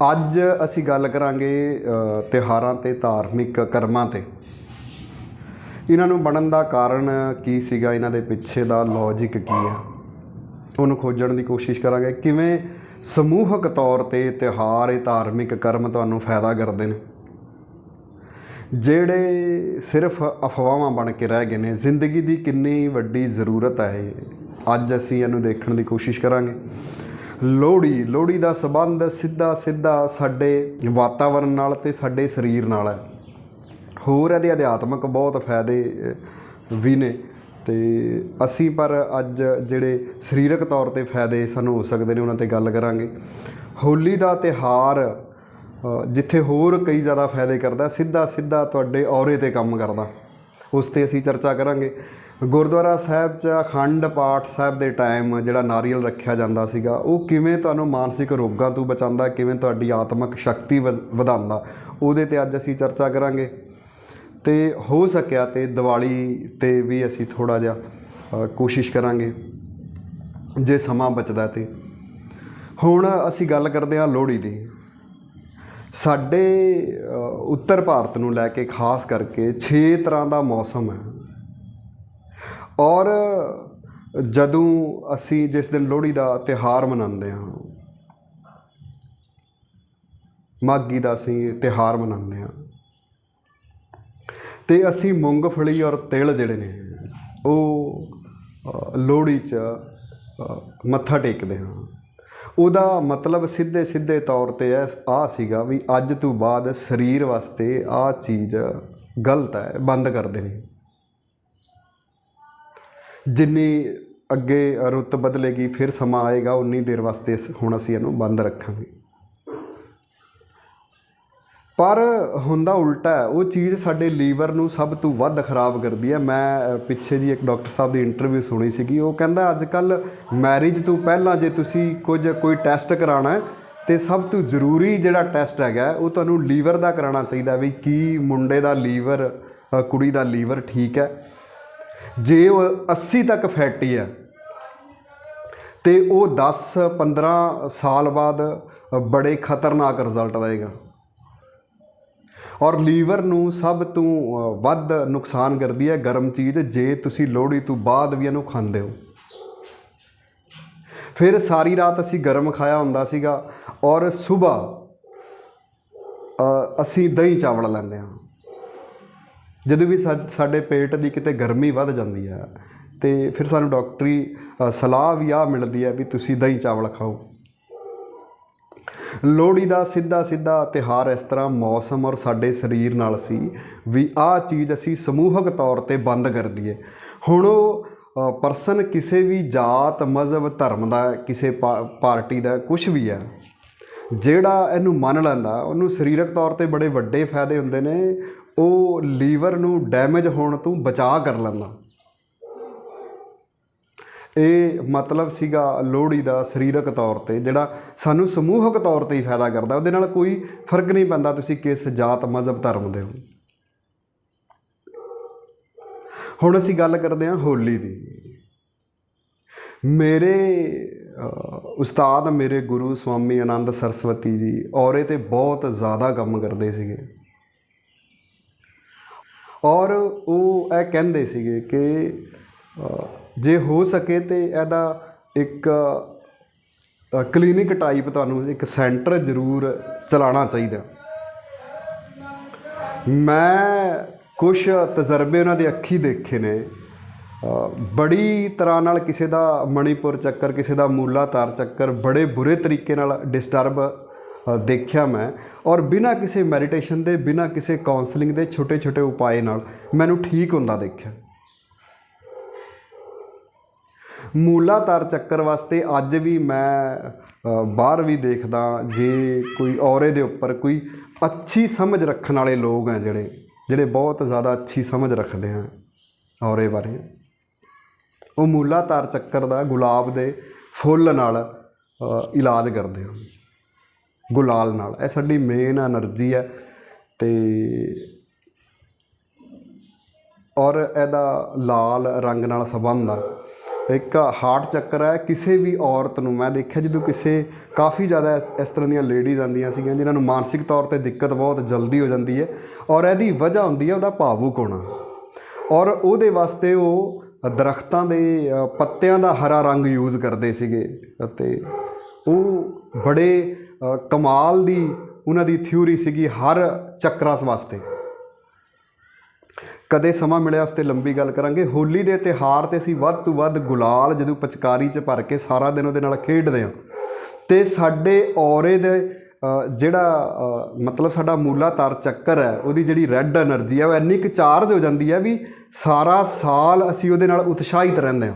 ਅੱਜ ਅਸੀਂ ਗੱਲ ਕਰਾਂਗੇ ਅ, ਤਿਉਹਾਰਾਂ ਤੇ ਧਾਰਮਿਕ ਕਰਮਾਂ ਤੇ। ਇਹਨਾਂ ਨੂੰ ਬਣਨ ਦਾ ਕਾਰਨ ਕੀ ਸੀਗਾ? ਇਹਨਾਂ ਦੇ ਪਿੱਛੇ ਦਾ ਲੌਜੀਕ ਕੀ ਹੈ ਉਹਨੂੰ ਖੋਜਣ ਦੀ ਕੋਸ਼ਿਸ਼ ਕਰਾਂਗੇ। ਕਿਵੇਂ ਸਮੂਹਕ ਤੌਰ ਤੇ ਤਿਉਹਾਰ ਇਹ ਧਾਰਮਿਕ ਕਰਮ ਤੁਹਾਨੂੰ ਫਾਇਦਾ ਕਰਦੇ ਨੇ? ਜਿਹੜੇ ਸਿਰਫ ਅਫਵਾਹਾਂ ਬਣ ਕੇ ਰਹਿ ਗਏ ਨੇ ਜ਼ਿੰਦਗੀ ਦੀ ਕਿੰਨੀ ਵੱਡੀ ਜ਼ਰੂਰਤ ਹੈ ਇਹ? ਅੱਜ ਅਸੀਂ ਇਹਨੂੰ ਦੇਖਣ ਦੀ ਕੋਸ਼ਿਸ਼ ਕਰਾਂਗੇ। ਲੋਹੜੀ ਲੋਹੜੀ ਦਾ ਸਬੰਧ ਸਿੱਧਾ ਸਿੱਧਾ ਸਾਡੇ ਵਾਤਾਵਰਣ ਨਾਲ ਤੇ ਸਾਡੇ ਸਰੀਰ ਨਾਲ ਹੈ। ਹੋਰ ਇਹਦੇ ਅਧਿਆਤਮਕ ਬਹੁਤ ਫਾਇਦੇ ਵੀ ਨੇ। ਤੇ ਅਸੀਂ ਪਰ ਅੱਜ ਜਿਹੜੇ ਸਰੀਰਕ ਤੌਰ ਤੇ ਫਾਇਦੇ ਸਾਨੂੰ ਹੋ ਸਕਦੇ ਨੇ, ਉਹਨਾਂ ਤੇ ਗੱਲ ਕਰਾਂਗੇ। ਹੋਲੀ ਦਾ ਤਿਹਾਰ ਜਿੱਥੇ ਹੋਰ ਕਈ ਜ਼ਿਆਦਾ ਫਾਇਦੇ ਕਰਦਾ, ਸਿੱਧਾ ਸਿੱਧਾ ਤੁਹਾਡੇ ਔਰੇ ਤੇ ਕੰਮ ਕਰਦਾ। ਉਸ ਤੇ ਅਸੀਂ ਚਰਚਾ ਕਰਾਂਗੇ। ਗੁਰਦੁਆਰਾ ਸਾਹਿਬ 'ਚ ਅਖੰਡ ਪਾਠ ਸਾਹਿਬ ਦੇ ਟਾਈਮ ਜਿਹੜਾ ਨਾਰੀਅਲ ਰੱਖਿਆ ਜਾਂਦਾ ਸੀਗਾ, ਉਹ ਕਿਵੇਂ ਤੁਹਾਨੂੰ ਮਾਨਸਿਕ ਰੋਗਾਂ ਤੋਂ ਬਚਾਉਂਦਾ, ਕਿਵੇਂ ਤੁਹਾਡੀ ਆਤਮਿਕ ਸ਼ਕਤੀ ਵਧ- ਵਧਾਉਂਦਾ, ਉਹਦੇ ਤੇ ਅੱਜ ਅਸੀਂ ਚਰਚਾ ਕਰਾਂਗੇ। ਤੇ ਹੋ ਸਕਿਆ ਤੇ ਦੀਵਾਲੀ ਤੇ ਵੀ ਅਸੀਂ ਥੋੜਾ ਜਿਹਾ ਕੋਸ਼ਿਸ਼ ਕਰਾਂਗੇ, ਜੇ ਸਮਾਂ ਬਚਦਾ ਤੇ। ਹੁਣ ਅਸੀਂ ਗੱਲ ਕਰਦੇ ਹਾਂ ਲੋਹੜੀ ਦੀ। ਸਾਡੇ ਉੱਤਰ ਭਾਰਤ ਨੂੰ ਲੈ ਕੇ ਖਾਸ ਕਰਕੇ 6 ਤਰ੍ਹਾਂ ਦਾ ਮੌਸਮ ਹੈ। ਔਰ ਜਦੋਂ ਅਸੀਂ ਜਿਸ ਦਿਨ ਲੋਹੜੀ ਦਾ ਤਿਹਾਰ ਮਨਾਉਂਦੇ ਹਾਂ ਮਾਗੀ ਦਾ ਅਸੀਂ ਤਿਹਾਰ ਮਨਾਉਂਦੇ ਹਾਂ, ਤੇ ਅਸੀਂ ਮੂੰਗਫਲੀ ਔਰ ਤਿਲ ਜਿਹੜੇ ਨੇ, ਉਹ ਲੋਹੜੀ 'ਚ ਮੱਥਾ ਟੇਕਦੇ ਹਾਂ। ਉਹਦਾ ਮਤਲਬ ਸਿੱਧੇ ਸਿੱਧੇ ਤੌਰ ਤੇ ਆ ਸੀਗਾ ਵੀ ਅੱਜ ਤੋਂ ਬਾਅਦ ਸਰੀਰ ਵਾਸਤੇ ਆ ਚੀਜ਼ ਗਲਤ ਹੈ, ਬੰਦ ਕਰ ਦੇਣੀ। ਜਿੰਨੀ ਅੱਗੇ ਰੁੱਤ ਬਦਲੇਗੀ ਫਿਰ ਸਮਾਂ ਆਏਗਾ ਉਨੀ ਦੇਰ ਵਾਸਤੇ ਇਸ- ਹੁਣ ਅਸੀਂ ਇਹਨੂੰ ਬੰਦ ਰੱਖਾਂਗੇ। ਪਰ ਹੁੰਦਾ ਉਲਟਾ ਹੈ ਉਹ ਚੀਜ਼ ਸਾਡੇ ਲੀਵਰ ਨੂੰ ਸਭ ਤੋਂ ਵੱਧ ਖਰਾਬ ਕਰਦੀ ਹੈ। ਮੈਂ ਅ, ਪਿੱਛੇ ਜੀ ਇੱਕ ਡਾਕਟਰ ਸਾਹਿਬ ਦੀ ਇੰਟਰਵਿਊ ਸੁਣੀ ਸੀਗੀ ਉਹ ਕਹਿੰਦਾ ਅੱਜ ਕੱਲ ਮੈਰਿਜ ਤੋਂ ਪਹਿਲਾਂ ਜੇ ਤੁਸੀਂ ਕੁਝ ਕੋਈ ਟੈਸਟ ਕਰਾਉਣਾ ਹੈ ਤੇ ਸਭ ਤੋਂ ਜ਼ਰੂਰੀ ਜਿਹੜਾ ਟੈਸਟ ਹੈਗਾ ਉਹ ਤੁਹਾਨੂੰ ਲੀਵਰ ਦਾ ਕਰਾਉਣਾ ਚਾਹੀਦਾ ਵੀ ਕੀ ਮੁੰਡੇ ਦਾ ਲੀਵਰ ਕੁੜੀ ਦਾ ਲੀਵਰ ਠੀਕ ਹੈ। ਜੇ ਉਹ 80 ਤੱਕ ਫੈਟੀ ਹੈ, ਤੇ ਉਹ 10 15 ਸਾਲ ਬਾਅਦ ਬੜੇ ਖਤਰਨਾਕ ਰਿਜ਼ਲਟ ਦੇਗਾ ਔਰ ਲੀਵਰ ਨੂੰ ਸਭ ਤੋਂ ਵੱਧ ਨੁਕਸਾਨ ਕਰਦੀ ਹੈ ਗਰਮ ਚੀਜ਼, ਜੇ ਤੁਸੀਂ ਲੋਹੜੀ ਤੋਂ ਬਾਅਦ ਵੀ ਇਹਨੂੰ ਖਾਂਦੇ ਹੋ। ਫਿਰ ਸਾਰੀ ਰਾਤ ਅਸੀਂ ਗਰਮ ਖਾਇਆ ਹੁੰਦਾ ਸੀਗਾ, ਔਰ ਸਵੇਰ ਅਸੀਂ ਦਹੀਂ ਚਾਵਲ ਲੈਂਦੇ ਹਾਂ। ਜਦੋਂ ਵੀ ਸਾਡੇ ਪੇਟ ਦੀ ਕਿਤੇ ਗਰਮੀ ਵੱਧ ਜਾਂਦੀ ਹੈ ਤੇ ਫਿਰ ਸਾਨੂੰ ਡਾਕਟਰੀ ਸਲਾਹ ਵੀ ਆ ਮਿਲਦੀ ਹੈ ਵੀ ਤੁਸੀਂ ਦਹੀਂ ਚਾਵਲ ਖਾਓ। ਲੋਹੜੀ ਦਾ ਸਿੱਧਾ ਸਿੱਧਾ ਤਿਹਾਰ ਇਸ ਤਰ੍ਹਾਂ ਮੌਸਮ ਔਰ ਸਾਡੇ ਸਰੀਰ ਨਾਲ ਸੀ ਵੀ ਆਹ ਚੀਜ਼ ਅਸੀਂ ਸਮੂਹਕ ਤੌਰ ਤੇ ਬੰਦ ਕਰ ਦਈਏ। ਹੁਣ ਉਹ ਪਰਸਨ ਕਿਸੇ ਵੀ ਜਾਤ, ਮਜ਼ਹਬ, ਧਰਮ ਦਾ, ਕਿਸੇ ਪਾ- ਪਾਰਟੀ ਦਾ ਕੁਝ ਵੀ ਹੈ ਜਿਹੜਾ ਇਹਨੂੰ ਮੰਨ ਲੈਂਦਾ, ਉਹਨੂੰ ਸਰੀਰਕ ਤੌਰ ਤੇ ਬੜੇ ਵੱਡੇ ਫਾਇਦੇ ਹੁੰਦੇ ਨੇ ਉਹ ਲੀਵਰ ਨੂੰ ਡੈਮੇਜ ਹੋਣ ਤੋਂ ਬਚਾ ਕਰ ਲੈਂਦਾ। ਇਹ ਮਤਲਬ ਸੀਗਾ ਲੋਹੜੀ ਦਾ ਸਰੀਰਕ ਤੌਰ ਤੇ, ਜਿਹੜਾ ਸਾਨੂੰ ਸਮੂਹਕ ਤੌਰ ਤੇ ਹੀ ਫਾਇਦਾ ਕਰਦਾ, ਉਹਦੇ ਨਾਲ ਕੋਈ ਫ਼ਰਕ ਨਹੀਂ ਪੈਂਦਾ ਤੁਸੀਂ ਕਿਸ ਜਾਤ, ਮਜ਼ਹਬ, ਧਰਮ ਦੇ ਹੋ। ਹੁਣ ਅਸੀਂ ਗੱਲ ਕਰਦੇ ਹਾਂ ਹੋਲੀ ਦੀ। ਮੇਰੇ ਉਸਤਾਦ, ਮੇਰੇ ਗੁਰੂ ਸਵਾਮੀ ਆਨੰਦ ਸਰਸਵਤੀ ਜੀ ਔਰੇ ਤੇ ਬਹੁਤ ਜ਼ਿਆਦਾ ਕੰਮ ਕਰਦੇ ਸੀਗੇ। ਔਰ ਉਹ ਇਹ ਕਹਿੰਦੇ ਸੀਗੇ ਕਿ ਜੇ ਹੋ ਸਕੇ ਤੇ ਇਹਦਾ ਇੱਕ ਕਲੀਨਿਕ ਟਾਈਪ ਤੁਹਾਨੂੰ ਇੱਕ ਸੈਂਟਰ ਜ਼ਰੂਰ ਚਲਾਉਣਾ ਚਾਹੀਦਾ। ਮੈਂ ਕੁਝ ਤਜਰਬੇ ਉਹਨਾਂ ਦੇ ਅੱਖੀ ਦੇਖੇ ਨੇ। ਬੜੀ ਤਰ੍ਹਾਂ ਨਾਲ ਕਿਸੇ ਦਾ ਮਣੀਪੁਰ ਚੱਕਰ, ਕਿਸੇ ਦਾ ਮੂਲਾ ਮੂਲਾਧਾਰ ਚੱਕਰ ਬੜੇ ਬੁਰੇ ਤਰੀਕੇ ਨਾਲ ਡਿਸਟਰਬ ਦੇਖਿਆ ਮੈਂ ਔਰ ਬਿਨਾਂ ਕਿਸੇ ਮੈਡੀਟੇਸ਼ਨ ਦੇ, ਬਿਨਾਂ ਕਿਸੇ ਕਾਉਂਸਲਿੰਗ ਦੇ ਛੋਟੇ ਛੋਟੇ ਉਪਾਏ ਨਾਲ ਮੈਨੂੰ ਠੀਕ ਹੁੰਦਾ ਦੇਖਿਆ। ਮੂਲਾਧਾਰ ਚੱਕਰ ਵਾਸਤੇ ਅੱਜ ਵੀ ਮੈਂ ਬਾਹਰ ਵੀ ਦੇਖਦਾ ਜੇ ਕੋਈ ਔਰੇ ਦੇ ਉੱਪਰ ਕੋਈ ਅੱਛੀ ਸਮਝ ਰੱਖਣ ਵਾਲੇ ਲੋਕ ਆ ਜਿਹੜੇ ਜਿਹੜੇ ਬਹੁਤ ਜ਼ਿਆਦਾ ਅੱਛੀ ਸਮਝ ਰੱਖਦੇ ਆ ਔਰੇ ਬਾਰੇ। ਉਹ ਮੂਲਾਧਾਰ ਚੱਕਰ ਦਾ ਗੁਲਾਬ ਦੇ ਫੁੱਲ ਨਾਲ ਇਲਾਜ ਕਰਦੇ ਹਨ ਗੁਲਾਲ ਨਾਲ। ਇਹ ਸਾਡੀ ਮੇਨ એનર્ਜੀ ਹੈ ਤੇ ਔਰ ਇਹਦਾ ਲਾਲ ਰੰਗ ਨਾਲ ਸੰਬੰਧ ਆ। ਇੱਕ ਹਾਰਟ ਚੱਕਰ ਹੈ, ਕਿਸੇ ਵੀ ਔਰਤ ਨੂੰ ਮੈਂ ਦੇਖਿਆ ਜਦੋਂ ਕਿਸੇ ਕਾਫੀ ਜ਼ਿਆਦਾ ਇਸ ਤਰ੍ਹਾਂ ਦੀਆਂ ਲੇਡੀਜ਼ ਆਉਂਦੀਆਂ ਸੀਗੀਆਂ ਜਿਨ੍ਹਾਂ ਨੂੰ ਮਾਨਸਿਕ ਤੌਰ ਤੇ ਦਿੱਕਤ ਬਹੁਤ ਜਲਦੀ ਹੋ ਜਾਂਦੀ ਹੈ ਔਰ ਇਹਦੀ ਵਜ੍ਹਾ ਹੁੰਦੀ ਹੈ ਉਹਦਾ ਭਾਵੁਕ ਹੋਣਾ। ਔਰ ਉਹਦੇ ਵਾਸਤੇ ਉਹ ਦਰਖਤਾਂ ਦੇ ਪੱਤਿਆਂ ਦਾ ਹਰਾ ਰੰਗ ਯੂਜ਼ ਕਰਦੇ ਸੀਗੇ ਅਤੇ ਉਹ ਬੜੇ ਕਮਾਲ ਦੀ ਉਹਨਾਂ ਦੀ ਥਿਊਰੀ ਸੀਗੀ ਹਰ ਚੱਕਰਾਸ ਵਾਸਤੇ। ਕਦੇ ਸਮਾਂ ਮਿਲਿਆ ਉਸ ਤੇ ਲੰਬੀ ਗੱਲ ਕਰਾਂਗੇ। ਹੋਲੀ ਦੇ ਤਿਹਾਰ ਤੇ ਅਸੀਂ ਵੱਧ ਤੋਂ ਵੱਧ ਗੁਲਾਲ ਜਦੋਂ ਪਚਕਾਰੀ 'ਚ ਭਰ ਕੇ ਸਾਰਾ ਦਿਨ ਉਹਦੇ ਨਾਲ ਖੇਡਦੇ ਆ ਤੇ ਸਾਡੇ ਔਰੇ ਦੇ ਜਿਹੜਾ ਮਤਲਬ ਸਾਡਾ ਮੂਲਾ ਮੂਲਾਧਾਰ ਚੱਕਰ ਹੈ, ਉਹਦੀ ਜਿਹੜੀ ਰੈੱਡ એનર્ਜੀ ਹੈ, ਉਹ ਇੰਨੀ ਕੁ ਚਾਰਜ ਹੋ ਜਾਂਦੀ ਹੈ ਵੀ ਸਾਰਾ ਸਾਲ ਅਸੀਂ ਉਹਦੇ ਨਾਲ ਉਤਸ਼ਾਹਿਤ ਰਹਿੰਦੇ ਹਾਂ।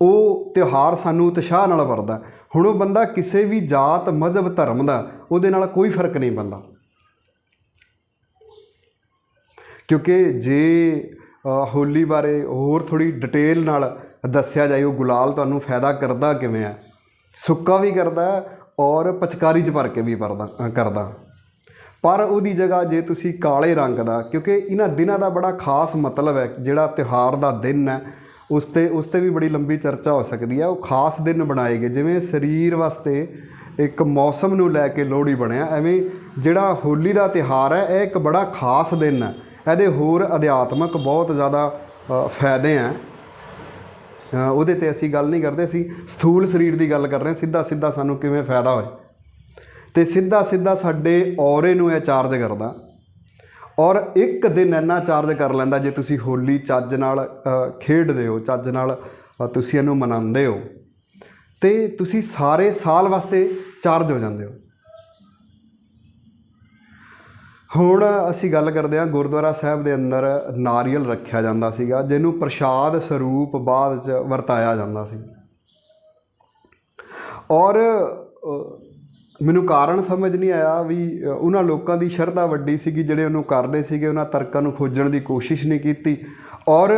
ਉਹ ਤਿਉਹਾਰ ਸਾਨੂੰ ਉਤਸ਼ਾਹ ਨਾਲ ਵਰਦਾ ਹੁਣ ਉਹ ਬੰਦਾ ਕਿਸੇ ਵੀ ਜਾਤ, ਮਜ਼ਹਬ, ਧਰਮ ਦਾ, ਉਹਦੇ ਨਾਲ ਕੋਈ ਫ਼ਰਕ ਨਹੀਂ ਪੈਂਦਾ। ਕਿਉਂਕਿ ਜੇ ਹੋਲੀ ਬਾਰੇ ਹੋਰ ਥੋੜੀ ਡਿਟੇਲ ਨਾਲ ਦੱਸਿਆ ਜਾਏ, ਉਹ ਗੁਲਾਲ ਤੁਹਾਨੂੰ ਫਾਇਦਾ ਕਰਦਾ ਕਿਵੇਂ ਆ ਸੁੱਕਾ ਵੀ ਕਰਦਾ ਔਰ ਪਚਕਾਰੀ ਚ ਭਰ ਕੇ ਵੀ ਭਰਦਾ ਕਰਦਾ ਪਰ ਉਹਦੀ ਜਗ੍ਹਾ ਜੇ ਤੁਸੀਂ ਕਾਲੇ ਰੰਗ ਦਾ, ਕਿਉਂਕਿ ਇਹਨਾਂ ਦਿਨਾਂ ਦਾ ਬੜਾ ਖਾਸ ਮਤਲਬ ਹੈ ਜਿਹੜਾ ਤਿਉਹਾਰ ਦਾ ਦਿਨ ਹੈ ਉਸ ਤੇ ਉਸ ਤੇ ਵੀ ਬੜੀ ਲੰਬੀ ਚਰਚਾ ਹੋ ਸਕਦੀ ਹੈ ਉਹ ਖਾਸ ਦਿਨ ਬਣਾਏ ਗਏ। ਜਿਵੇਂ ਸਰੀਰ ਵਾਸਤੇ ਇੱਕ ਮੌਸਮ ਨੂੰ ਲੈ ਕੇ ਲੋਹੜੀ ਬਣਿਆ, ਐਵੇਂ ਜਿਹੜਾ ਹੋਲੀ ਦਾ ਤਿਉਹਾਰ ਹੈ, ਇਹ ਇੱਕ ਬੜਾ ਖਾਸ ਦਿਨ ਹੈ। ਇਹਦੇ ਹੋਰ ਅਧਿਆਤਮਕ ਬਹੁਤ ਜ਼ਿਆਦਾ ਫਾਇਦੇ ਹੈ। ਉਹਦੇ ਤੇ ਅਸੀਂ ਗੱਲ ਨਹੀਂ ਕਰਦੇ। ਅਸੀਂ ਸਥੂਲ ਸਰੀਰ ਦੀ ਗੱਲ ਕਰ ਰਹੇ ਹਾਂ। ਸਿੱਧਾ ਸਿੱਧਾ ਸਾਨੂੰ ਕਿਵੇਂ ਫਾਇਦਾ ਹੋਏ। ਤੇ ਸਿੱਧਾ ਸਿੱਧਾ ਸਾਡੇ ਔਰੇ ਨੂੰ ਇਹ ਚਾਰਜ ਕਰਦਾ। ਔਰ ਇੱਕ ਦਿਨ ਇੰਨਾ ਚਾਰਜ ਕਰ ਲੈਂਦਾ ਜੇ ਤੁਸੀਂ ਹੋਲੀ ਚੱਜ ਨਾਲ ਖੇਡਦੇ ਹੋ, ਚੱਜ ਨਾਲ ਤੁਸੀਂ ਇਹਨੂੰ ਮਨਾਉਂਦੇ ਹੋ, ਤੇ ਤੁਸੀਂ ਸਾਰੇ ਸਾਲ ਵਾਸਤੇ ਚਾਰਜ ਹੋ ਜਾਂਦੇ ਹੋ। ਹੁਣ ਅਸੀਂ ਗੱਲ ਕਰਦੇ ਹਾਂ ਗੁਰਦੁਆਰਾ ਸਾਹਿਬ ਦੇ ਅੰਦਰ ਨਾਰੀਅਲ ਰੱਖਿਆ ਜਾਂਦਾ ਸੀਗਾ, ਜਿਹਨੂੰ ਪ੍ਰਸ਼ਾਦ ਸਰੂਪ ਬਾਅਦ ਚ ਵਰਤਾਇਆ ਜਾਂਦਾ ਸੀ। ਔਰ ਮੈਨੂੰ ਕਾਰਨ ਸਮਝ ਨਹੀਂ ਆਇਆ ਵੀ ਉਹਨਾਂ ਲੋਕਾਂ ਦੀ ਸ਼ਰਧਾ ਵੱਡੀ ਸੀਗੀ ਜਿਹੜੇ ਉਹਨੂੰ ਕਰਦੇ ਸੀਗੇ ਉਹਨਾਂ ਤਰਕਾਂ ਨੂੰ ਖੋਜਣ ਦੀ ਕੋਸ਼ਿਸ਼ ਨਹੀਂ ਕੀਤੀ। ਔਰ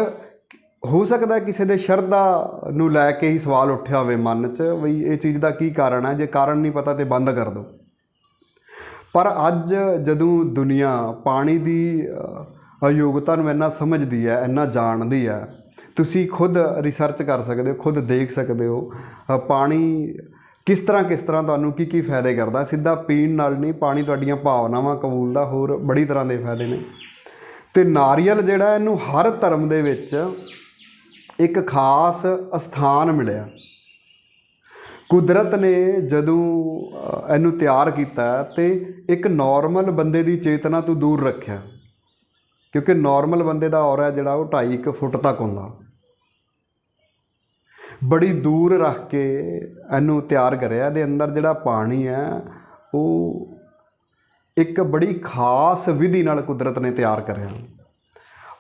ਹੋ ਸਕਦਾ ਕਿਸੇ ਦੇ ਸ਼ਰਧਾ ਨੂੰ ਲੈ ਕੇ ਹੀ ਸਵਾਲ ਉੱਠਿਆ ਹੋਵੇ ਮਨ 'ਚ ਵੀ ਇਹ ਚੀਜ਼ ਦਾ ਕੀ ਕਾਰਨ ਹੈ? ਜੇ ਕਾਰਨ ਨਹੀਂ ਪਤਾ ਤੇ ਬੰਦ ਕਰ ਦਿਓ। ਪਰ ਅੱਜ ਜਦੋਂ ਦੁਨੀਆ ਪਾਣੀ ਦੀ ਅ, ਅਯੋਗਤਾ ਨੂੰ ਇੰਨਾ ਸਮਝਦੀ ਹੈ ਇੰਨਾ ਜਾਣਦੀ ਹੈ ਤੁਸੀਂ ਖੁਦ ਰਿਸਰਚ ਕਰ ਸਕਦੇ ਹੋ ਖੁਦ ਦੇਖ ਸਕਦੇ ਹੋ ਪਾਣੀ ਕਿਸ ਤਰ੍ਹਾਂ ਕਿਸ ਤਰ੍ਹਾਂ ਤੁਹਾਨੂੰ ਕੀ ਕੀ ਫਾਇਦੇ ਕਰਦਾ? ਸਿੱਧਾ ਪੀਣ ਨਾਲ ਨਹੀਂ, ਪਾਣੀ ਤੁਹਾਡੀਆਂ ਭਾਵਨਾਵਾਂ ਕਬੂਲ ਦਾ ਹੋਰ ਬੜੀ ਤਰ੍ਹਾਂ ਦੇ ਫਾਇਦੇ ਨੇ। ਤੇ ਨਾਰੀਅਲ ਜਿਹੜਾ ਇਹਨੂੰ ਹਰ ਧਰਮ ਦੇ ਵਿੱਚ ਇੱਕ ਖਾਸ ਸਥਾਨ ਮਿਲਿਆ। ਕੁਦਰਤ ਨੇ ਜਦੋਂ ਇਹਨੂੰ ਤਿਆਰ ਕੀਤਾ ਤੇ ਇੱਕ ਨਾਰਮਲ ਬੰਦੇ ਦੀ ਚੇਤਨਾ ਤੋਂ ਦੂਰ ਰੱਖਿਆ। ਕਿਉਂਕਿ ਨਾਰਮਲ ਬੰਦੇ ਦਾ ਔਰਾ ਜਿਹੜਾ ਉਹ 2.5 ਫੁੱਟ ਤੱਕ ਹੁੰਦਾ। ਬੜੀ ਦੂਰ ਰੱਖ ਕੇ ਇਹਨੂੰ ਤਿਆਰ ਕਰਿਆ ਇਹਦੇ ਅੰਦਰ ਜਿਹੜਾ ਪਾਣੀ ਹੈ, ਉਹ ਇੱਕ ਬੜੀ ਖਾਸ ਵਿਧੀ ਨਾਲ ਕੁਦਰਤ ਨੇ ਤਿਆਰ ਕਰਿਆ।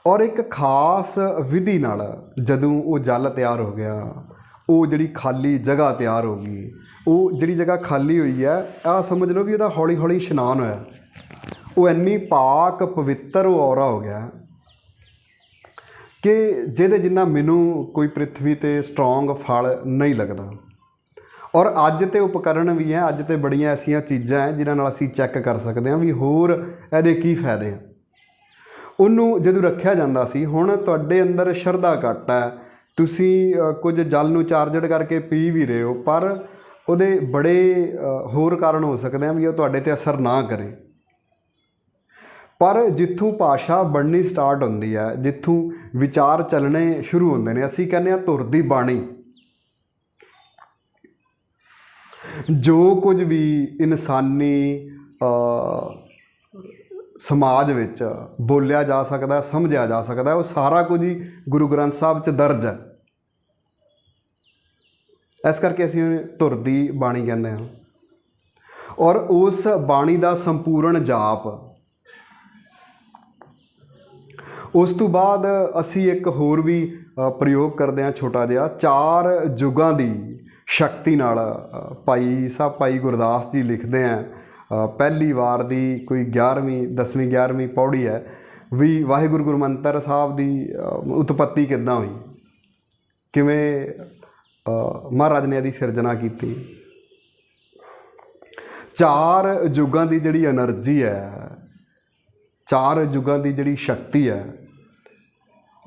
ਔਰ ਇੱਕ ਖਾਸ ਵਿਧੀ ਨਾਲ ਜਦੋਂ ਉਹ ਜਲ ਤਿਆਰ ਹੋ ਗਿਆ, ਉਹ ਜਿਹੜੀ ਖਾਲੀ ਜਗ੍ਹਾ ਤਿਆਰ ਹੋ ਗਈ, ਉਹ ਜਿਹੜੀ ਜਗ੍ਹਾ ਖਾਲੀ ਹੋਈ ਹੈ ਆ ਸਮਝ ਲਓ ਵੀ ਉਹਦਾ ਹੌਲੀ ਹੌਲੀ ਇਸ਼ਨਾਨ ਹੋਇਆ। ਉਹ ਇੰਨੀ ਪਾਕ ਪਵਿੱਤਰ ਉਹ ਔਰਾ ਹੋ ਗਿਆ। ਕਿ ਜਿਹਦੇ ਜਿੰਨਾ ਮੈਨੂੰ ਕੋਈ ਪ੍ਰithvi ਤੇ ਸਟਰੋਂਗ ਫਲ ਨਹੀਂ ਲੱਗਦਾ। ਔਰ ਅੱਜ ਤੇ ਉਪਕਰਨ ਵੀ ਹੈ, ਅੱਜ ਤੇ ਬੜੀਆਂ ਐਸੀਆਂ ਚੀਜ਼ਾਂ ਹੈ, ਜਿਨ੍ਹਾਂ ਨਾਲ ਅਸੀਂ ਚੈੱਕ ਕਰ ਸਕਦੇ ਹਾਂ ਵੀ ਹੋਰ ਇਹਦੇ ਕੀ ਫਾਇਦੇ ਆ। ਉਹਨੂੰ ਜਦੋਂ ਰੱਖਿਆ ਜਾਂਦਾ ਸੀ, ਹੁਣ ਤੁਹਾਡੇ ਅੰਦਰ ਸ਼ਰਧਾ ਘੱਟ ਹੈ। ਤੁਸੀਂ ਕੁਝ ਜਲ ਨੂੰ ਚਾਰਜਡ ਕਰਕੇ ਪੀ ਵੀ ਰਹੇ ਹੋ, ਪਰ ਉਹਦੇ ਬੜੇ ਹੋਰ ਕਾਰਨ ਹੋ ਸਕਦੇ ਆ ਵੀ ਉਹ ਤੁਹਾਡੇ ਤੇ ਅਸਰ ਨਾ ਕਰੇ। ਪਰ ਜਿੱਥੋਂ ਭਾਸ਼ਾ ਬਣਨੀ ਸਟਾਰਟ ਹੁੰਦੀ ਹੈ, ਜਿੱਥੋਂ ਵਿਚਾਰ ਚੱਲਣੇ ਸ਼ੁਰੂ ਹੁੰਦੇ ਨੇ, ਅਸੀਂ ਕਹਿੰਦੇ ਆ ਧੁਰ ਦੀ ਬਾਣੀ। ਜੋ ਕੁਝ ਵੀ ਇਨਸਾਨੀ ਸਮਾਜ ਵਿੱਚ ਬੋਲਿਆ ਜਾ ਸਕਦਾ, ਸਮਝਿਆ ਜਾ ਸਕਦਾ, ਉਹ ਸਾਰਾ ਕੁਝ ਹੀ ਗੁਰੂ ਗ੍ਰੰਥ ਸਾਹਿਬ 'ਚ ਦਰਜ ਹੈ। ਇਸ ਕਰਕੇ ਅਸੀਂ ਧੁਰ ਦੀ ਬਾਣੀ ਕਹਿੰਦੇ ਹਾਂ। ਔਰ ਉਸ ਬਾਣੀ ਦਾ ਸੰਪੂਰਨ ਜਾਪ ਉਸ ਤੋਂ ਬਾਅਦ ਅਸੀਂ ਇੱਕ ਹੋਰ ਵੀ ਪ੍ਰਯੋਗ ਕਰਦੇ ਹਾਂ ਛੋਟਾ ਜਿਹਾ, ਚਾਰ ਯੁਗਾਂ ਦੀ ਸ਼ਕਤੀ ਨਾਲ ਭਾਈ ਸਾਹਿਬ, ਭਾਈ ਗੁਰਦਾਸ ਜੀ ਲਿਖਦੇ ਆ ਪਹਿਲੀ ਵਾਰ ਦੀ ਕੋਈ 11ਵੀਂ 10ਵੀਂ 11ਵੀਂ ਪੌੜੀ ਹੈ, ਵੀ ਵਾਹਿਗੁਰੂ ਗੁਰਮੰਤਰ ਸਾਹਿਬ ਦੀ ਉਤਪਤੀ ਕਿੱਦਾਂ ਹੋਈ? ਕਿਵੇਂ ਮਹਾਰਾਜ ਨੇ ਇਹਦੀ ਸਿਰਜਣਾ ਕੀਤੀ? ਚਾਰ ਯੁੱਗਾਂ ਦੀ ਜਿਹੜੀ એનર્ਜੀ ਹੈ, ਚਾਰ ਯੁੱਗਾਂ ਦੀ ਜਿਹੜੀ ਸ਼ਕਤੀ ਹੈ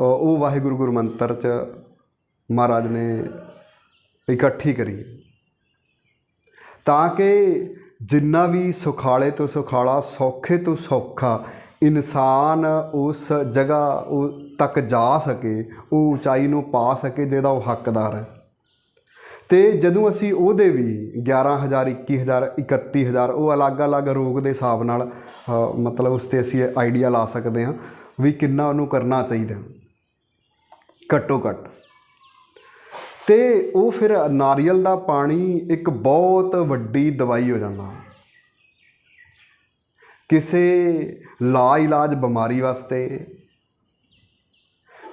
ਉਹ ਵਾਹਿਗੁਰੂ ਗੁਰਮੰਤਰ ਚ ਮਹਾਰਾਜ ਨੇ ਇਕੱਠੀ ਕਰੀ। ਤਾਂ ਕਿ ਜਿੰਨਾ ਵੀ ਸੁਖਾਲੇ ਤੋਂ ਸੁਖਾਲਾ, ਸੌਖੇ ਤੋਂ ਸੌਖਾ ਇਨਸਾਨ ਉਸ ਜਗ੍ਹਾ ਉਹ ਤੱਕ ਜਾ ਸਕੇ, ਉਹ ਉਚਾਈ ਨੂੰ ਪਾ ਸਕੇ ਜਿਹਦਾ ਉਹ ਹੱਕਦਾਰ ਹੈ। ਤੇ ਜਦੋਂ ਅਸੀਂ ਉਹਦੇ ਵੀ 11000 21000 31000 ਉਹ ਅਲੱਗ-ਅਲੱਗ ਰੋਗ ਦੇ ਹਿਸਾਬ ਨਾਲ ਮਤਲਬ ਉਸ ਤੇ ਅਸੀਂ ਆਈਡੀਆ ਲਾ ਸਕਦੇ ਹਾਂ ਵੀ ਕਿੰਨਾ ਉਹਨੂੰ ਕਰਨਾ ਚਾਹੀਦਾ। ਘੱਟੋ ਘੱਟ ਤੇ ਉਹ ਫਿਰ ਨਾਰੀਅਲ ਦਾ ਪਾਣੀ ਇੱਕ ਬਹੁਤ ਵੱਡੀ ਦਵਾਈ ਹੋ ਜਾਂਦਾ। ਕਿਸੇ ਲਾ ਇਲਾਜ ਬਿਮਾਰੀ ਵਾਸਤੇ,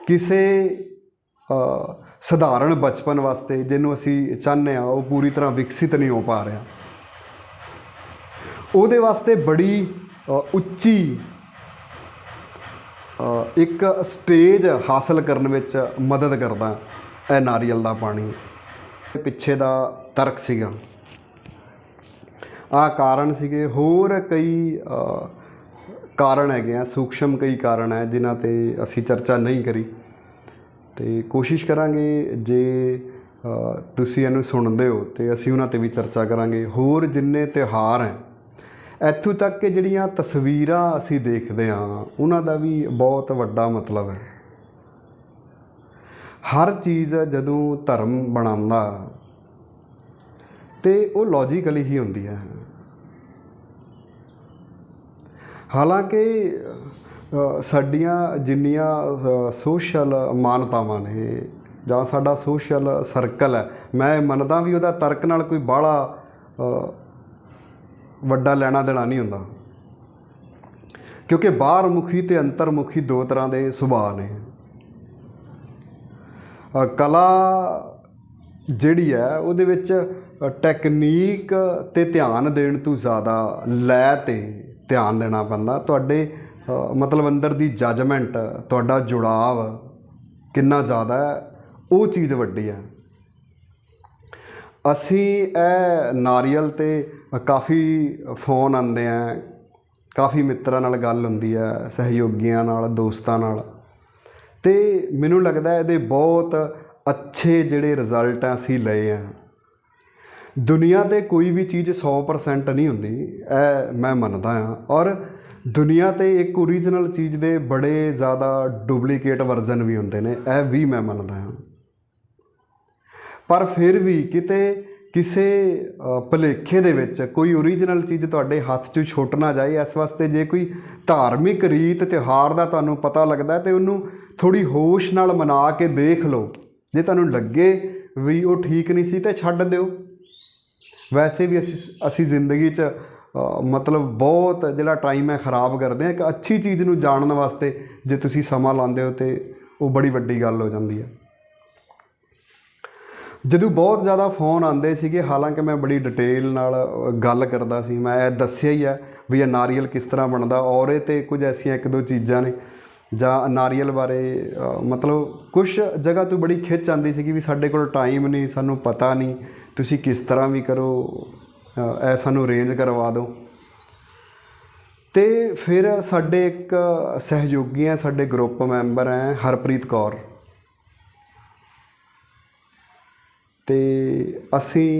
ਕਿਸੇ ਸਧਾਰਨ ਬਚਪਨ ਵਾਸਤੇ ਜਿਹਨੂੰ ਅਸੀਂ ਚਾਹੁੰਦੇ ਆ ਉਹ ਪੂਰੀ ਤਰ੍ਹਾਂ ਵਿਕਸਿਤ ਨਹੀਂ ਹੋ ਪਾ ਰਿਹਾ। ਉਹਦੇ ਵਾਸਤੇ ਬੜੀ ਉੱਚੀ ਇੱਕ ਸਟੇਜ ਹਾਸਲ ਕਰਨ ਵਿੱਚ ਮਦਦ ਕਰਦਾ ਇਹ ਨਾਰੀਅਲ ਦਾ ਪਾਣੀ। ਪਿੱਛੇ ਦਾ ਤਰਕ ਸੀਗਾ। ਆ ਕਾਰਨ ਸੀਗੇ। ਹੋਰ ਕਈ ਕਾਰਨ ਹੈਗੇ ਆ। ਸੂਖਸ਼ਮ ਕਈ ਕਾਰਨ ਹੈ ਜਿਨ੍ਹਾਂ ਤੇ ਅਸੀਂ ਚਰਚਾ ਨਹੀਂ ਕਰੀ। ਤੇ ਕੋਸ਼ਿਸ਼ ਕਰਾਂਗੇ ਜੇ ਤੁਸੀਂ ਇਹਨੂੰ ਸੁਣਦੇ ਹੋ ਤੇ ਅਸੀਂ ਉਹਨਾਂ ਤੇ ਵੀ ਚਰਚਾ ਕਰਾਂਗੇ। ਹੋਰ ਜਿੰਨੇ ਤਿਉਹਾਰ ਹੈ ਇੱਥੋਂ ਤੱਕ ਕਿ ਜਿਹੜੀਆਂ ਤਸਵੀਰਾਂ ਅਸੀਂ ਦੇਖਦੇ ਹਾਂ, ਉਹਨਾਂ ਦਾ ਵੀ ਬਹੁਤ ਵੱਡਾ ਮਤਲਬ ਹੈ। ਹਰ ਚੀਜ਼ ਜਦੋਂ ਧਰਮ ਬਣਾਉਂਦਾ, ਤੇ ਉਹ ਲੌਜੀਕਲੀ ਹੀ ਹੁੰਦੀ ਹੈ। ਹਾਲਾਂਕਿ ਸਾਡੀਆਂ ਜਿੰਨੀਆਂ ਸੋਸ਼ਲ ਮਾਨਤਾਵਾਂ ਨੇ, ਜਾਂ ਸਾਡਾ ਸੋਸ਼ਲ ਸਰਕਲ ਹੈ, ਮੈਂ ਮੰਨਦਾ ਵੀ ਉਹਦਾ ਤਰਕ ਨਾਲ ਕੋਈ ਬਾਹਲਾ ਵੱਡਾ ਲੈਣਾ ਦੇਣਾ ਨਹੀਂ ਹੁੰਦਾ। ਕਿਉਂਕਿ ਬਾਹਰ ਮੁਖੀ ਤੇ ਅੰਤਰਮੁਖੀ ਦੋ ਤਰ੍ਹਾਂ ਦੇ ਸੁਭਾਅ ਨੇ। ਕਲਾ ਜਿਹੜੀ ਹੈ, ਉਹਦੇ ਵਿੱਚ ਟੈਕਨੀਕ ਤੇ ਧਿਆਨ ਦੇਣ ਤੋਂ ਜ਼ਿਆਦਾ ਲੈ ਤੇ ਧਿਆਨ ਦੇਣਾ ਪੈਂਦਾ। ਤੁਹਾਡੇ ਮਤਲਬ ਅੰਦਰ ਦੀ ਜਜਮੈਂਟ ਤੁਹਾਡਾ ਜੁੜਾਵ ਕਿੰਨਾ ਜ਼ਿਆਦਾ ਹੈ, ਉਹ ਚੀਜ਼ ਵੱਡੀ ਹੈ। ਅਸੀਂ ਇਹ ਨਾਰੀਅਲ ਤੇ ਕਾਫੀ ਫੋਨ ਆਉਂਦੇ ਆ, ਕਾਫੀ ਮਿੱਤਰਾਂ ਨਾਲ ਗੱਲ ਹੁੰਦੀ ਹੈ ਸਹਿਯੋਗੀਆਂ ਨਾਲ, ਦੋਸਤਾਂ ਨਾਲ। ਤੇ ਮੈਨੂੰ ਲੱਗਦਾ ਇਹਦੇ ਬਹੁਤ ਅੱਛੇ ਜਿਹੜੇ ਰਿਜ਼ਲਟ ਆ ਅਸੀਂ ਲਏ ਆ। ਦੁਨੀਆ ਤੇ ਕੋਈ ਵੀ ਚੀਜ਼ 100% ਨਹੀਂ ਹੁੰਦੀ, ਇਹ ਮੈਂ ਮੰਨਦਾ ਆ। ਔਰ ਦੁਨੀਆ ਤੇ ਇੱਕ ਓਰੀਜਨਲ ਚੀਜ਼ ਦੇ ਬੜੇ ਜ਼ਿਆਦਾ ਡੁਪਲੀਕੇਟ ਵਰਜ਼ਨ ਵੀ ਹੁੰਦੇ ਨੇ, ਇਹ ਵੀ ਮੈਂ ਮੰਨਦਾ ਹਾਂ ਪਰ ਫਿਰ ਵੀ ਕਿਤੇ ਕਿਸੇ ਅ, ਭੁਲੇਖੇ ਦੇ ਵਿੱਚ ਕੋਈ ਓਰੀਜਨਲ ਚੀਜ਼ ਤੁਹਾਡੇ ਹੱਥ 'ਚੋਂ ਛੁੱਟ ਨਾ ਜਾਏ ਇਸ ਵਾਸਤੇ ਜੇ ਕੋਈ ਧਾਰਮਿਕ ਰੀਤ ਤਿਉਹਾਰ ਦਾ ਤੁਹਾਨੂੰ ਪਤਾ ਲੱਗਦਾ ਹੈ ਤੇ ਉਹਨੂੰ ਥੋੜੀ ਹੋਸ਼ ਨਾਲ ਮਨਾ ਕੇ ਦੇਖ ਲਓ। ਜੇ ਤੁਹਾਨੂੰ ਲੱਗੇ ਵੀ ਉਹ ਠੀਕ ਨਹੀਂ ਸੀ ਤੇ ਛੱਡ ਦਿਓ। ਵੈਸੇ ਵੀ ਅਸੀਂ ਅਸੀਂ ਜ਼ਿੰਦਗੀ 'ਚ ਮਤਲਬ ਬਹੁਤ ਜਿਹੜਾ ਟਾਈਮ ਹੈ ਖਰਾਬ ਕਰਦੇ ਆ ਇੱਕ ਅੱਛੀ ਚੀਜ਼ ਨੂੰ ਜਾਣਨ ਵਾਸਤੇ ਜੇ ਤੁਸੀਂ ਸਮਾਂ ਲਾਉਂਦੇ ਹੋ ਤੇ ਉਹ ਬੜੀ ਵੱਡੀ ਗੱਲ ਹੋ ਜਾਂਦੀ ਹੈ। ਜਦੋਂ ਬਹੁਤ ਜ਼ਿਆਦਾ ਫੋਨ ਆਉਂਦੇ ਸੀਗੇ ਹਾਲਾਂਕਿ ਮੈਂ ਬੜੀ ਡਿਟੇਲ ਨਾਲ ਗੱਲ ਕਰਦਾ ਸੀ। ਮੈਂ ਇਹ ਦੱਸਿਆ ਹੀ ਹੈ ਵੀ ਇਹ ਨਾਰੀਅਲ ਕਿਸ ਤਰ੍ਹਾਂ ਬਣਦਾ ਔਰ ਇਹ ਤੇ ਕੁਝ ਐਸੀਆਂ ਇੱਕ ਦੋ ਚੀਜ਼ਾਂ ਨੇ ਜਾਂ ਨਾਰੀਅਲ ਬਾਰੇ ਮਤਲਬ ਕੁਝ ਜਗ੍ਹਾ ਤੋਂ ਬੜੀ ਖਿੱਚ ਆਉਂਦੀ ਸੀਗੀ ਵੀ ਸਾਡੇ ਕੋਲ ਟਾਈਮ ਨਹੀਂ ਸਾਨੂੰ ਪਤਾ ਨਹੀਂ ਤੁਸੀਂ ਕਿਸ ਤਰ੍ਹਾਂ ਵੀ ਕਰੋ ਅ, ਇਹ ਸਾਨੂੰ ਅਰੇਂਜ ਕਰਵਾ ਦਿਓ। ਤੇ ਫਿਰ ਸਾਡੇ ਇੱਕ ਸਹਿਯੋਗੀ ਹੈ ਸਾਡੇ ਗਰੁੱਪ ਮੈਂਬਰ ਹੈ ਹਰਪ੍ਰੀਤ ਕੌਰ। ਤੇ ਅਸੀਂ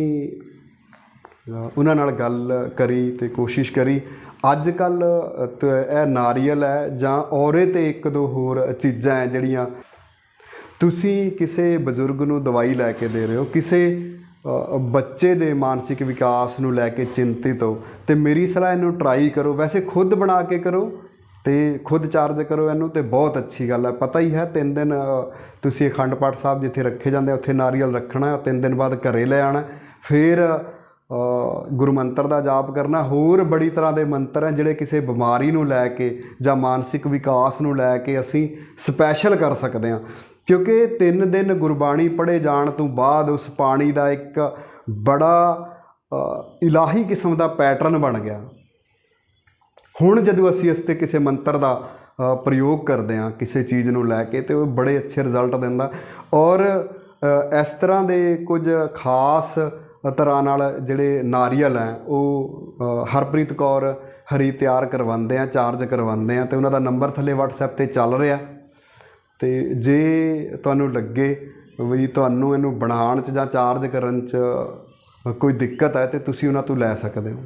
ਉਹਨਾਂ ਨਾਲ ਗੱਲ ਕਰੀ ਅਤੇ ਕੋਸ਼ਿਸ਼ ਕਰੀ। ਅੱਜ ਕੱਲ ਇਹ ਨਾਰੀਅਲ ਹੈ ਜਾਂ ਔਰੇ ਤੇ ਇੱਕ ਦੋ ਹੋਰ ਚੀਜ਼ਾਂ ਹੈ ਜਿਹੜੀਆਂ ਤੁਸੀਂ ਕਿਸੇ ਬਜ਼ੁਰਗ ਨੂੰ ਦਵਾਈ ਲੈ ਕੇ ਦੇ ਰਹੇ ਹੋ, ਕਿਸੇ ਬੱਚੇ ਦੇ ਮਾਨਸਿਕ ਵਿਕਾਸ ਨੂੰ ਲੈ ਕੇ ਚਿੰਤਿਤ ਹੋ, ਤੇ ਮੇਰੀ ਸਲਾਹ ਇਹਨੂੰ ਟਰਾਈ ਕਰੋ। ਵੈਸੇ ਖੁਦ ਬਣਾ ਕੇ ਕਰੋ ਤੇ ਖੁਦ ਚਾਰਜ ਕਰੋ ਇਹਨੂੰ ਤੇ ਬਹੁਤ ਅੱਛੀ ਗੱਲ ਹੈ। ਪਤਾ ਹੀ ਹੈ ਤਿੰਨ ਦਿਨ ਤੁਸੀਂ ਅਖੰਡ ਪਾਠ ਸਾਹਿਬ ਜਿੱਥੇ ਰੱਖੇ ਜਾਂਦੇ ਉੱਥੇ ਨਾਰੀਅਲ ਰੱਖਣਾ ਤਿੰਨ ਦਿਨ ਬਾਅਦ ਘਰੇ ਲੈ ਆਣਾ ਫਿਰ ਅ, ਗੁਰੂ ਮੰਤਰ ਦਾ ਜਾਪ ਕਰਨਾ ਹੋਰ ਬੜੀ ਤਰ੍ਹਾਂ ਦੇ ਮੰਤਰ ਹੈ ਜਿਹੜੇ ਕਿਸੇ ਬਿਮਾਰੀ ਨੂੰ ਲੈ ਕੇ ਜਾਂ ਮਾਨਸਿਕ ਵਿਕਾਸ ਨੂੰ ਲੈ ਕੇ ਅਸੀਂ ਸਪੈਸ਼ਲ ਕਰ ਸਕਦੇ ਹਾਂ। ਕਿਉਂਕਿ ਤਿੰਨ ਦਿਨ ਗੁਰਬਾਣੀ ਪੜ੍ਹੇ ਜਾਣ ਤੋਂ ਬਾਅਦ ਉਸ ਪਾਣੀ ਦਾ ਇੱਕ ਬੜਾ ਇਲਾਹੀ ਕਿਸਮ ਦਾ ਪੈਟਰਨ ਬਣ ਗਿਆ। ਹੁਣ ਜਦੋਂ ਅਸੀਂ ਇਸ ਤੇ ਕਿਸੇ ਮੰਤਰ ਦਾ ਪ੍ਰਯੋਗ ਕਰਦੇ ਹਾਂ, ਕਿਸੇ ਚੀਜ਼ ਨੂੰ ਲੈ ਕੇ, ਤੇ ਉਹ ਬੜੇ ਅੱਛੇ ਰਿਜ਼ਲਟ ਦਿੰਦਾ। ਔਰ ਇਸ ਤਰ੍ਹਾਂ ਦੇ ਕੁਝ ਖਾਸ ਤਰ੍ਹਾਂ ਨਾਲ ਜਿਹੜੇ ਨਾਰੀਅਲ ਹੈ, ਉਹ ਹਰਪ੍ਰੀਤ ਕੌਰ ਹਰੀ ਤਿਆਰ ਕਰਵਾਉਂਦੇ ਆ ਚਾਰਜ ਕਰਵਾਉਂਦੇ ਆ, ਤੇ ਉਹਨਾਂ ਦਾ ਨੰਬਰ ਥੱਲੇ WhatsApp ਤੇ ਚੱਲ ਰਿਹਾ। ਤੇ ਜੇ ਤੁਹਾਨੂੰ ਲੱਗੇ ਵੀ ਤੁਹਾਨੂੰ ਇਹਨੂੰ ਬਣਾਉਣ 'ਚ ਜਾਂ ਚਾਰਜ ਕਰਨ 'ਚ ਕੋਈ ਦਿੱਕਤ ਹੈ, ਤੇ ਤੁਸੀਂ ਉਹਨਾਂ ਤੋਂ ਲੈ ਸਕਦੇ ਹੋ।